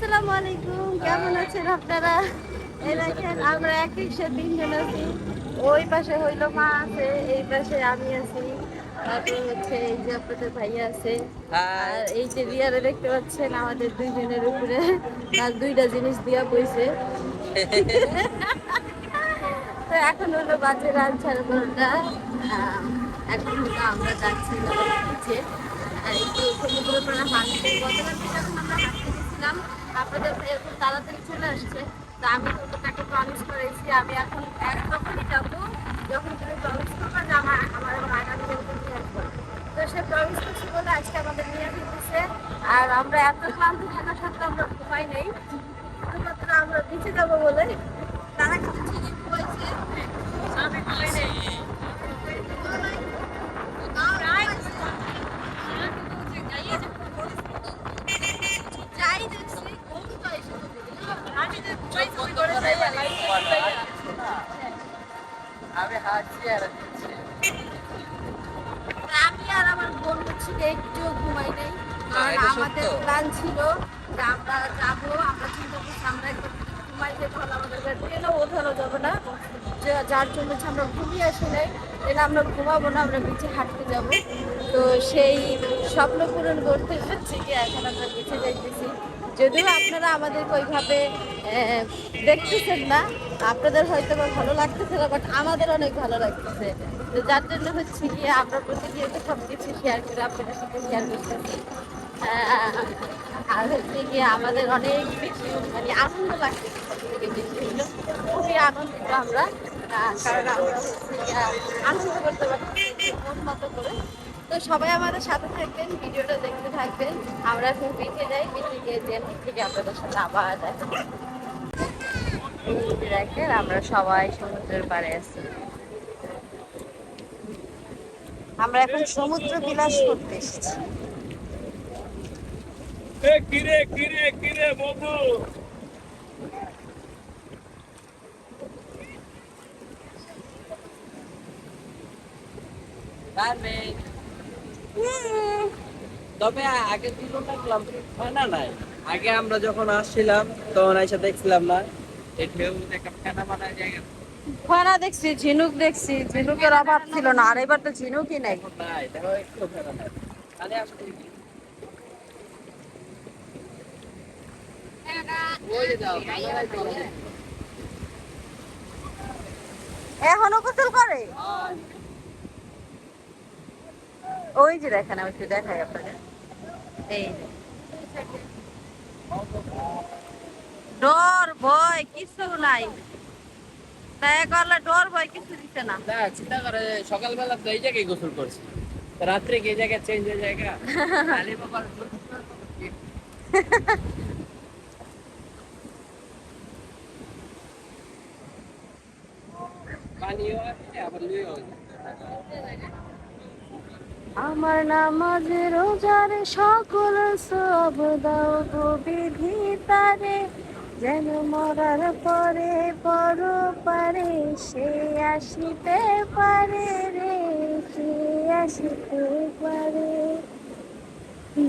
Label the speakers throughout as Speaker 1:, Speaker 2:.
Speaker 1: আসসালামু আলাইকুম কেমন আছেন আপনারা? এই দেখেন আমরা এক রিক্সা তিনজন আছি। ওই পাশে হইল মা আছে এই পাশে আমি আছি। তারপর হচ্ছে এই যে আপনাদের ভাইয়া আছে। আর এই যে রিয়ারে দেখতে পাচ্ছেন আমাদের দুইজনের উপরে তার দুইটা জিনিস দিয়া বইছে তো এখন হলো বাজে রাত সাড়ে বারোটা। এখন হলো আমরা যাচ্ছি আর একটু সমুদ্র পাড়া হাঁটতে। গতকালকে আমরা হাঁটতে গেছিলাম আপনাদের তাড়াতাড়ি চলে আসছে, তো আমি তো তাকে করেছি, আমি এখন এক তখনই যাব। যখন তুমি প্রমিস করবে যে আমার আমার আগামী দিনকে নিয়ে তো সে প্রমিস করছে বলে আজকে আমাদের নিয়ে ফিরতেছে আর আমরা এত ক্লান্ত থাকা সত্ত্বেও আমরা ঘুমাই নেই। শুধুমাত্র আমরা নিচে যাব বলে তারা কিন্তু ঠিকই ঘুমাইছে আমি ঘুমাই নেই যাই দেখছি ঘুম তো এসে আমি তো ঘুমাইছি করে
Speaker 2: আমি হাঁটছি আর
Speaker 1: আমি আর আমার বোন হচ্ছে যে একটু ঘুমাই নেই। কারণ আমাদের। প্ল্যান ছিল যে আমরা যাব আমরা চিন্তা করছি আমরা ঘুমাই যেতে হলে আমাদের ট্রেনও ওঠানো যাবে না। যে- যার জন্য আমরা ঘুমিয়ে আসি নাই তাহলে আমরা ঘুমাবো না আমরা বিচে হাঁটতে যাব। তো সেই স্বপ্ন পূরণ করতে হচ্ছে কি এখন আমরা বিচে যাইতেছি। যদিও আপনারা আমাদের ওইভাবে দেখতেছেন না, আপনাদের হয়তো বা ভালো লাগতেছে না বাট আমাদের অনেক ভালো লাগতেছে। তো যার জন্য হচ্ছে কি আমরা প্রতিনিয়ত সব কিছু শেয়ার করে আপনাদের সাথে শেয়ার করতেছি। আর হচ্ছে কি আমাদের অনেক বেশি মানে আনন্দ লাগতেছে সব থেকে বেশি খুবই আনন্দিত আমরা কারণ আমরা আনন্দ করতে পারছি, মন মতো করে। তো সবাই আমাদের সাথে থাকবেন ভিডিওটা দেখতে থাকবেন। আমরা এখন পিঠে যাই পিঠে গিয়ে দেন থেকে আপনাদের সাথে আবার দেখা দেখেন আমরা সবাই সমুদ্রের পাড়ে আছি। আমরা এখন সমুদ্র বিলাস করতে এসেছি।
Speaker 3: কিরে কিরে কিরে
Speaker 2: গার্মেন্ট তবে আগের দিনও দেখলাম হয় না নাই আগে আমরা যখন আসছিলাম তখন এসে দেখছিলাম না। এই ঢেউ দেখা ফেনা জায়গা।
Speaker 1: দেখছি ঝিনুক দেখছি ঝিনুকের অভাব ছিল না আর এবার তো ঝিনুকই নাই।
Speaker 2: দেখো একটু ফেনা আসলে
Speaker 1: এখনও গোসল করে? ওই যে দেখেন আমি একটু দেখাই আপনাদের এই। ডর ভয় কিছু নাই। দেখা করলে ডর ভয় কিছু দিচ্ছে না।
Speaker 2: চিন্তা করে সকালবেলা তো এই জায়গায় গোসল করছি। রাত্রে কি এই জায়গায় চেঞ্জ হয়ে জায়গা আছে আবার আছে।
Speaker 1: আমার নামাজে, রোজার সকল সব দাও গো বিধি তারে। যেন মরার পরে পর পারে, সে আসিতে পারে রে, সে আসিতে পারে।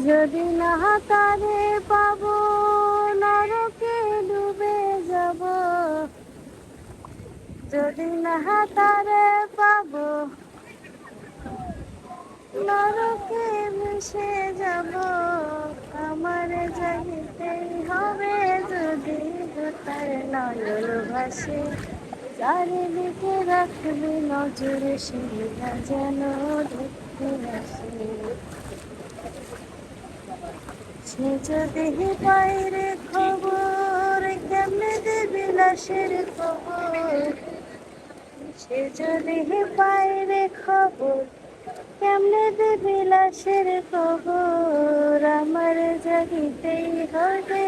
Speaker 1: যদি না তারে পাবো, নরকে ডুবে যাব। যদি না তারে পাবো নরকে মিশে যাব। আমার জানিতেই হবে যদি তার নয়ন ভাসে। চারিদিকে রাখবি নজর সেটা যেন দেখতে আসে সে যদি বাইরে খবর, কেমনে দেবে লাশের খবর? সে যদি বাইরে খবর কেমনে দেবে লাশের খবর? আমার জাগিতেই হবে।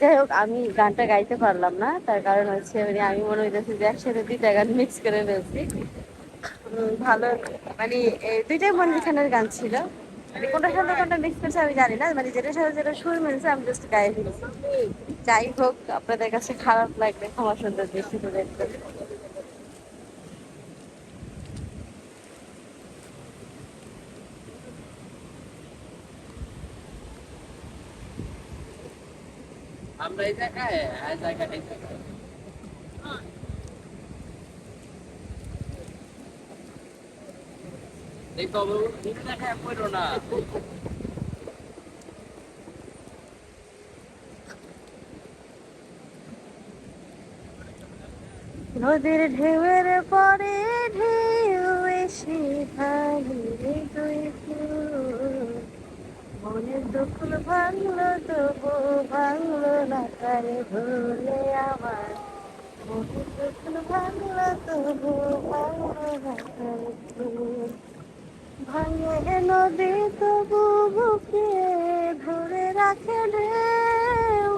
Speaker 1: যাই হোক, আমি গানটা গাইতে পারলাম না। তার কারণ হচ্ছে মানে আমি মনে হইতেছে যে একসাথে দুইটা গান মিক্স করে ফেলছি। ভালো মানে দুইটাই মনিখানের গান ছিল। মানে কোনটার সাথে কোনটা মিক্স করছে আমি জানি না। মানে যেটার সাথে যেটা সুর মিলছে, আমি জাস্ট গায়ে ফেলছি। যাই হোক, আপনাদের কাছে খারাপ লাগবে ক্ষমা সুন্দর দৃষ্টিতে দেখতে
Speaker 2: আমরা এই জায়গায় জায়গাটাই
Speaker 1: নদীর ঢেউয়ের পরে ঢেউ এসে ফুল। মনের দুকুল ভাঙলো, তবু ভাঙলো না তারে ভুলে আমার। মনের দুকুল ভাঙলো, তবু ভাঙলো না তারে ভুল। ভাঙে নদী, তবু বুকে ধরে রাখে ঢেউ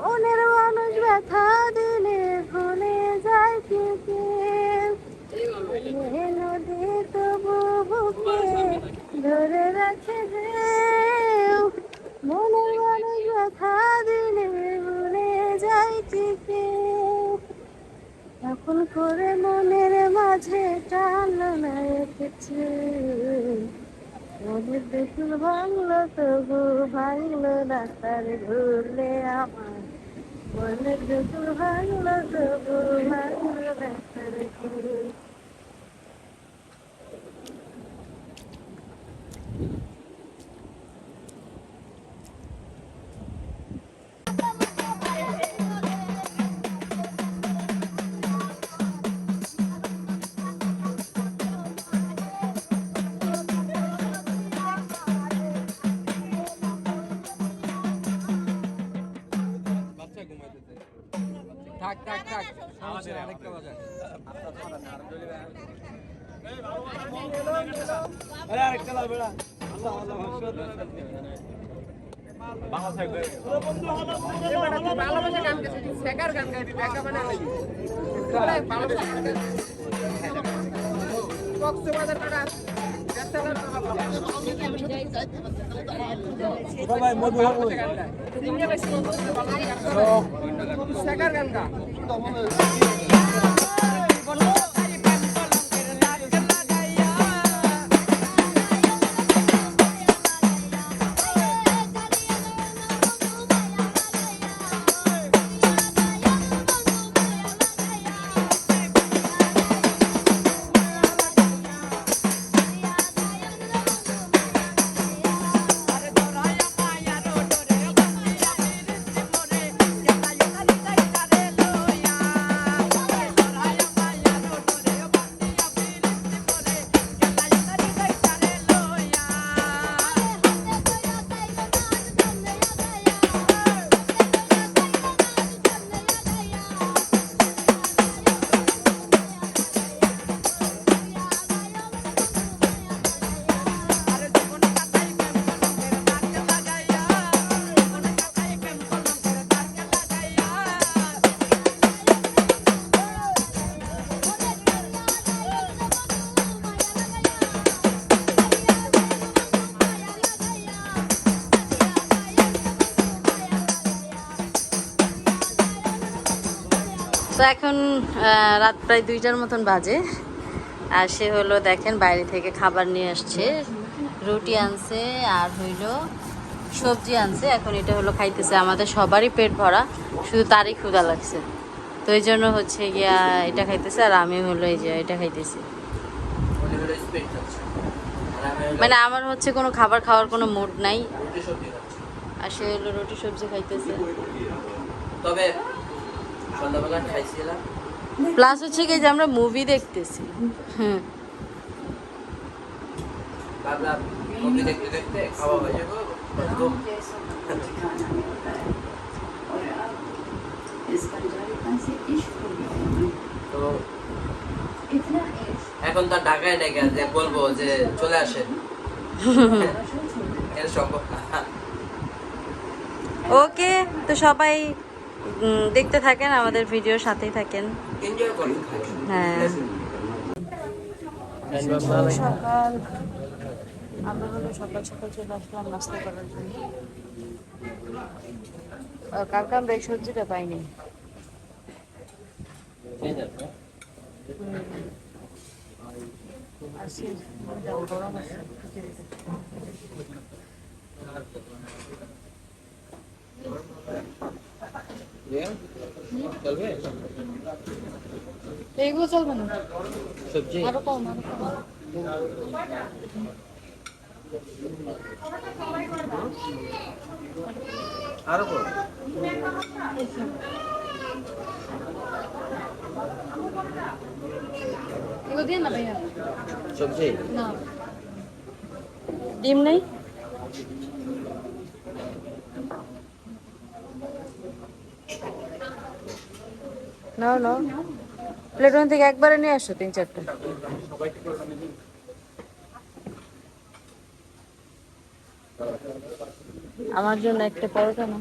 Speaker 1: মনের মানুষ ব্যথা দিলে ভুলে যায় কি কেউ নদী, তবু বুকে ধরে রাখে ঢেউ মনের মনে ব্যথা দিলে ভুলে যাই কি এখন করে মনের মাঝে টানলো না কিছু মনের দেখুন ভাঙলো তবু ভাঙলো না, তার ঘুরলে আমার। মনের দেখুন ভাঙলো তবু ভাঙলো না, তার ঘুরলে
Speaker 3: আরে আরেকটা লাল বেড়া আল্লাহ আল্লাহ বাংলা থাকবে ভাই মধু
Speaker 1: তো এখন রাত প্রায় দুইটার মতন বাজে। আর সে হলো, দেখেন, বাইরে থেকে খাবার নিয়ে আসছে। রুটি আনছে, আর হইল সবজি আনছে। এখন এটা হলো খাইতেছে আমাদের সবারই পেট ভরা, শুধু তারই ক্ষুধা লাগছে। তো এই জন্য হচ্ছে গিয়া এটা খাইতেছে, আর আমি হলো এই যে এটা খাইতেছি। মানে আমার হচ্ছে কোনো খাবার খাওয়ার কোনো মুড নাই। আর সে হলো রুটি সবজি খাইতেছে।
Speaker 2: তবে সন্ধ্যাবেলা খাইছিলাম।
Speaker 1: প্লাস হচ্ছে কি যে আমরা মুভি দেখতেছি। হুম
Speaker 2: ভাবলাম মুভি দেখতে দেখতে খাওয়া হয়ে যাব। তো এখন তার ঢাকায় ডেকে যে বলব যে চলে আসেন। এটা সম্ভব না।
Speaker 1: ওকে তো সবাই দেখতে থাকেন আমাদের ভিডিওর সাথেই থাকেন। হ্যাঁ। সকাল। আমরা হলো সকাল সকাল চলে আসলাম নাস্তা করার জন্য। কালকে আমরা এই সবজিটা পাইনি? গরম আছে।
Speaker 2: চলবে?
Speaker 1: এইগুলো চলবে না?
Speaker 2: সবজি?
Speaker 1: আরও কম আরও কম।
Speaker 2: আরও কম?
Speaker 1: এগুলো দিয়ে না ভাইয়া?
Speaker 2: সবজি?
Speaker 1: না। ডিম নেই? নাও নাও। প্লেট ওখান থেকে একবারে নিয়ে আসো, তিন, চারটে। আমার জন্য একটা পরোটা না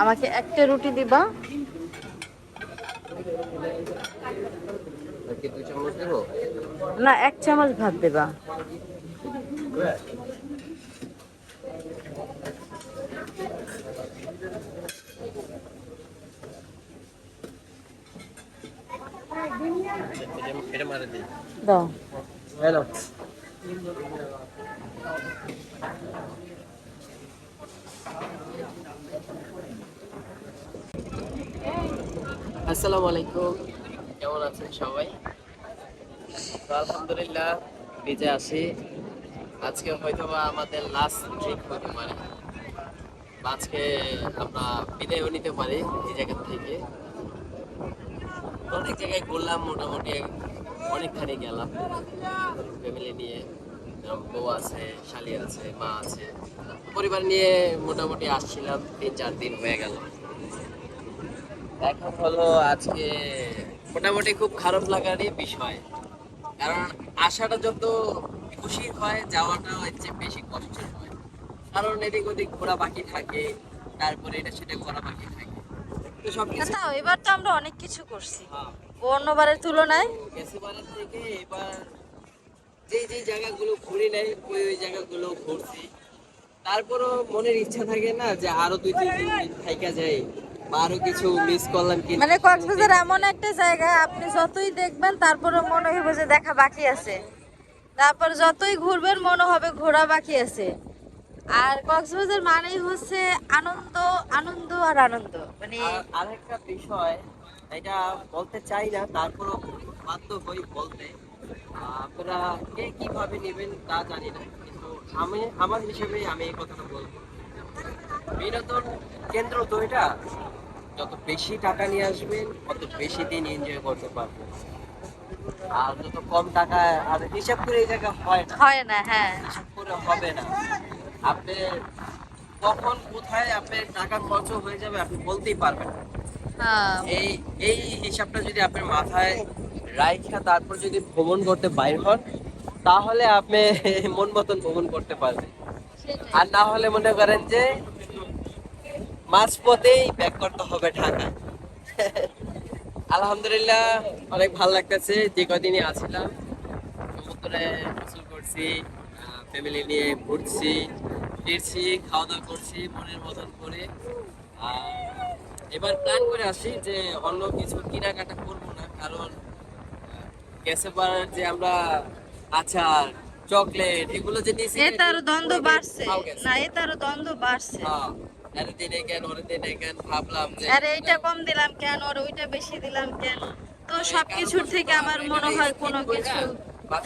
Speaker 1: আমাকে একটা রুটি দিবা? না এক চামচ ভাত দেবা। দাও।
Speaker 2: হ্যালো আসসালামু আলাইকুম। কেমন আছেন সবাই? আলহামদুলিল্লাহ বেঁচে আছি। আজকে হয়তোবা আমাদের লাস্ট ট্রিপ হতে পারে। আজকে আমরা বিদায়ও নিতে পারি এই জায়গা থেকে। অনেক জায়গায় ঘুরলাম মোটামুটি অনেকখানি গেলাম। ফ্যামিলি নিয়ে বউ আছে শালি আছে মা আছে। পরিবার নিয়ে মোটামুটি আসছিলাম তিন চার দিন হয়ে গেল। এখন হলো আজকে মোটামুটি খুব খারাপ লাগারই বিষয়। কারণ আসাটা যত খুশির হয় যাওয়াটা হচ্ছে বেশি কষ্টের হয়। কারণ এদিক ওদিক ঘোরা বাকি থাকে তারপরে এটা সেটা করা বাকি থাকে। তো সব কিছু
Speaker 1: এবার তো আমরা অনেক কিছু করছি।
Speaker 2: হ্যাঁ।
Speaker 1: অন্যবারের তুলনায়?
Speaker 2: গেছেবারের থেকে এবার যে যে জায়গাগুলো ঘুরি নাই ওই ওই জায়গাগুলো ঘুরছি। তারপরও মনের ইচ্ছা থাকে না যে আরও দুই তিন দিন থাইকা যাই আরও কিছু মিস করলাম কি
Speaker 1: মানে কক্সবাজার এমন একটা জায়গা আপনি যতই দেখবেন তারপরে মনে হবে যে দেখা বাকি আছে। তারপর যতই ঘুরবেন মনে হবে ঘোরা বাকি আছে। আর কক্সবাজার মানেই হচ্ছে আনন্দ আনন্দ আর আনন্দ। মানে
Speaker 2: আর আরেকটা বিষয় এটা বলতে চাই না তারপরও বাধ্য হই বলতে। আপনারা কে কীভাবে নেবেন তা জানি না কিন্তু আমি আমার হিসেবে আমি এই কথাটা বলব। বিনোদন কেন্দ্র তো এটা যত বেশি টাকা নিয়ে আসবেন তত বেশি দিন এনজয় করতে পারবেন আর যত কম টাকা আর হিসাব করে এই জায়গা হয় না।
Speaker 1: হয় না হ্যাঁ।
Speaker 2: হিসাব করে হবে না। আপনি কখন কোথায় আপনার টাকা খরচ হয়ে যাবে আপনি বলতেই পারবেন না।
Speaker 1: হ্যাঁ।
Speaker 2: এই এই হিসাবটা যদি আপনার মাথায় রাইখা তারপর যদি ভ্রমণ করতে বাইর হন তাহলে আপনি মন মতন ভ্রমণ করতে পারবেন। আর না হলে মনে করেন যে মাঝপথেই ব্যাক করতে হবে ঢাকা। আলহামদুলিল্লাহ অনেক ভালো লাগতেছে যে কদিনই আছিলাম সমুদ্রে গোসল করছি ফ্যামিলি নিয়ে ঘুরছি ফিরছি খাওয়া দাওয়া করছি মনের মতন করে। আর এবার প্ল্যান করে আসি যে অন্য কিছু কেনাকাটা করব না কারণ যে আমরা আচার চকলেট এগুলো যে নিয়েছি
Speaker 1: এ তার দ্বন্দ্ব বাড়ছে। না এ তার দ্বন্দ্ব বাড়ছে।
Speaker 2: হ্যাঁ এর দিনে কেন ওর দিনে কেন ভাবলাম যে
Speaker 1: আরে এইটা কম দিলাম কেন আর ওইটা বেশি দিলাম কেন? তো সবকিছুর থেকে আমার মনে হয় কোনো কিছু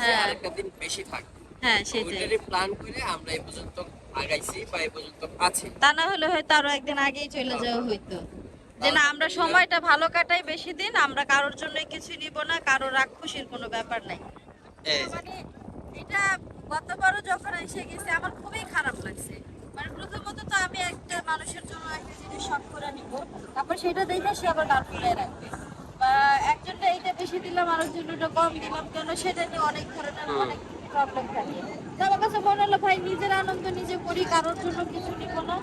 Speaker 1: হ্যাঁ।
Speaker 2: দিন বেশি থাকবে।
Speaker 1: হ্যাঁ সেটাই।
Speaker 2: প্ল্যান করে আমরা এই পর্যন্ত আগাইছি বা এই পর্যন্ত আছি।
Speaker 1: তা না হলে হয়তো আরও একদিন আগেই চলে যাওয়া হইতো। যে না আমরা সময়টা ভালো কাটাই বেশি দিন আমরা কারোর জন্য কিছু নিব না কারও রাগ খুশির কোনো ব্যাপার নাই। মানে এটা গতবারও যখন এসে গেছে আমার খুবই খারাপ লাগছে। মানে প্রথমত তো আমি একটা মানুষের জন্য একটা জিনিস শখ করে নিব তারপর সেটা দেখে সে আবার গাল ফুলাই রাখবে। বা একজনটা এইটা বেশি দিলাম আর একজনটা কম দিলাম কেন সেটা নিয়ে অনেক ধরনের অনেক প্রবলেম থাকে। তো আমার কাছে মনে হলো ভাই নিজের আনন্দ নিজে করি কারোর জন্য কিছু নিব না।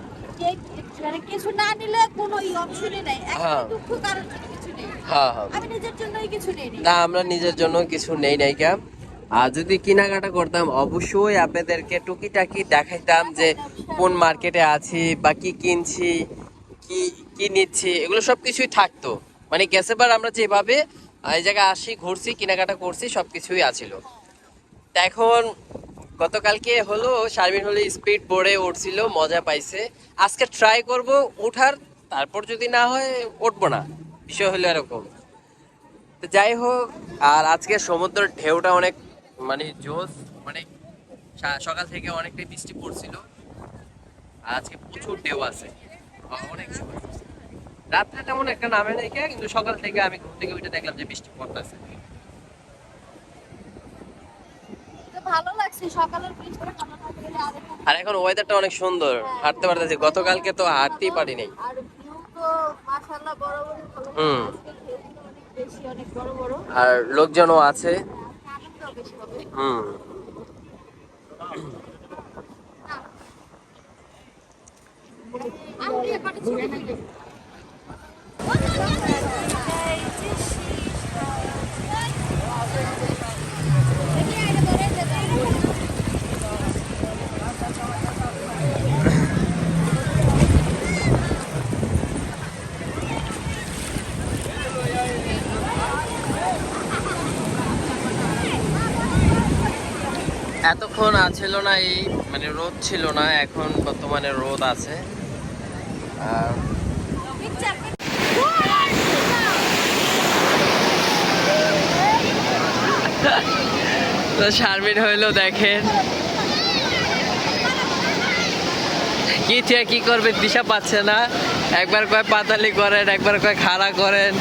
Speaker 1: মানে কিছু না নিলে কোনো অপশনই নাই। একটা
Speaker 2: হ্যাঁ।
Speaker 1: দুঃখ কারোর কিছু নেই।
Speaker 2: হ্যাঁ হ্যাঁ।
Speaker 1: আমি নিজের জন্যই কিছু নেই
Speaker 2: না আমরা নিজের জন্য কিছু নেই নাই ক্যাম। আর যদি কেনাকাটা করতাম অবশ্যই আপনাদেরকে টুকিটাকি দেখাইতাম যে কোন মার্কেটে আছি বা কি কিনছি কি কি নিচ্ছি এগুলো সব কিছুই থাকতো। মানে গেছেবার আমরা যেভাবে এই জায়গায় আসি ঘুরছি কেনাকাটা করছি সব কিছুই আছিল এখন গতকালকে হলো, শারমিন হলে স্পিড বোর্ডে উঠছিল, মজা পাইছে। আজকে ট্রাই করব ওঠার তারপর যদি না হয় উঠবো না। বিষয় হলো এরকম। তো যাই হোক, আর আজকে সমুদ্রের ঢেউটা অনেক মানে জোস মানে সকাল থেকে অনেকটাই বৃষ্টি পড়ছিল। আর আজকে প্রচুর ঢেউ আছে। অনেক রাত্রে তেমন একটা নামে নাই কিন্তু সকাল থেকে আমি ঘুম থেকে উঠে দেখলাম যে বৃষ্টি পড়তেছে
Speaker 1: তো ভালো লাগছে সকালের বৃষ্টি
Speaker 2: আরও এখন ওয়েদারটা অনেক সুন্দর। হাঁটতে পারতেছি গতকালকে তো হাঁটতেই পারি নাই হুম। আর লোকজনও আছে।
Speaker 1: হবে।
Speaker 2: হুম।
Speaker 1: আমি এবারে
Speaker 2: এতক্ষণ আছিল না এই মানে রোদ ছিল না, এখন বর্তমানে রোদ আছে। আর তো শারমিন হইল দেখেন। কি ঠিক কি করবে, দিশা পাচ্ছে না। একবার কয় পাতালি করেন, একবার কয় খাড়া করেন।